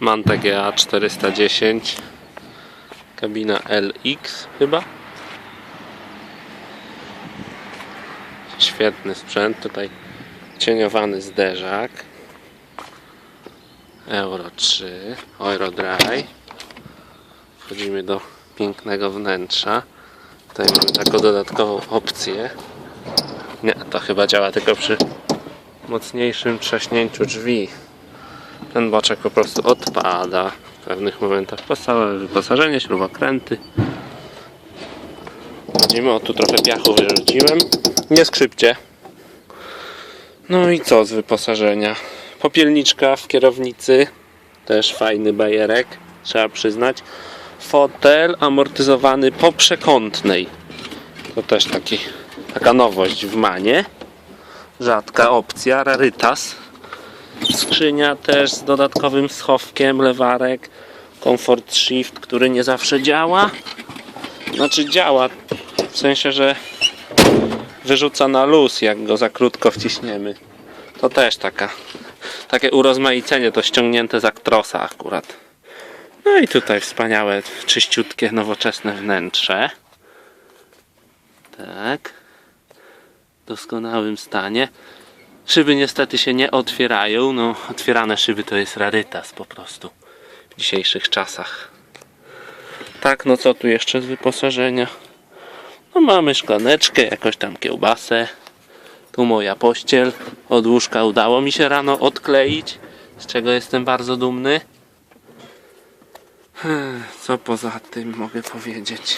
Manta GA 410 kabina LX chyba. Świetny sprzęt tutaj cieniowany zderzak. Euro 3 Eurodry wchodzimy do pięknego wnętrza. Tutaj mamy taką dodatkową opcję. Nie, to chyba działa tylko przy mocniejszym trzaśnięciu drzwi ten boczek po prostu odpada w pewnych momentach. Podstawowe wyposażenie, śrubokręty. Widzimy, o tu trochę piachu wyrzuciłem. Nie skrzypcie. No i co z wyposażenia? Popielniczka w kierownicy. Też fajny bajerek, trzeba przyznać. Fotel amortyzowany po przekątnej. To też taki, taka nowość w Manie. Rzadka opcja, rarytas. Skrzynia też z dodatkowym schowkiem, lewarek, Comfort Shift, który nie zawsze działa. Znaczy działa, w sensie, że wyrzuca na luz, jak go za krótko wciśniemy. To też taka, takie urozmaicenie, to ściągnięte z Actrosa akurat. No i tutaj wspaniałe, czyściutkie, nowoczesne wnętrze. Tak. W doskonałym stanie. Szyby niestety się nie otwierają. No, otwierane szyby to jest rarytas po prostu w dzisiejszych czasach. Tak, no co tu jeszcze z wyposażenia? No mamy szklaneczkę, jakąś tam kiełbasę. Tu moja pościel. Od łóżka udało mi się rano odkleić, z czego jestem bardzo dumny. Hmm, Co poza tym mogę powiedzieć?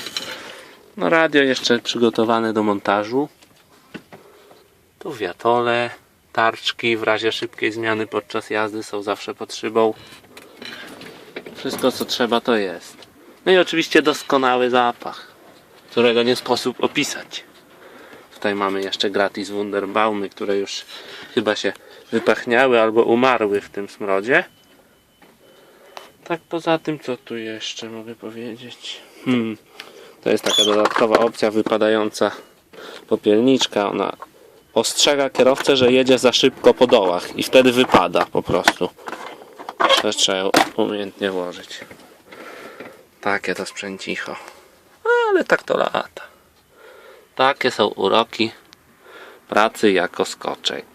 No radio jeszcze przygotowane do montażu. Tu wiatole, tarczki w razie szybkiej zmiany podczas jazdy są zawsze pod szybą. Wszystko co trzeba to jest. No i oczywiście doskonały zapach, którego nie sposób opisać. Tutaj mamy jeszcze gratis Wunderbaumy, które już chyba się wypachniały albo umarły w tym smrodzie. Tak poza tym, co tu jeszcze mogę powiedzieć? Hmm. To jest taka dodatkowa opcja wypadająca popielniczka. Ona ostrzega kierowcę, że jedzie za szybko po dołach i wtedy wypada po prostu. Też trzeba ją umiejętnie włożyć. Takie to sprzęcicho. Ale tak to lata. Takie są uroki pracy jako skoczek.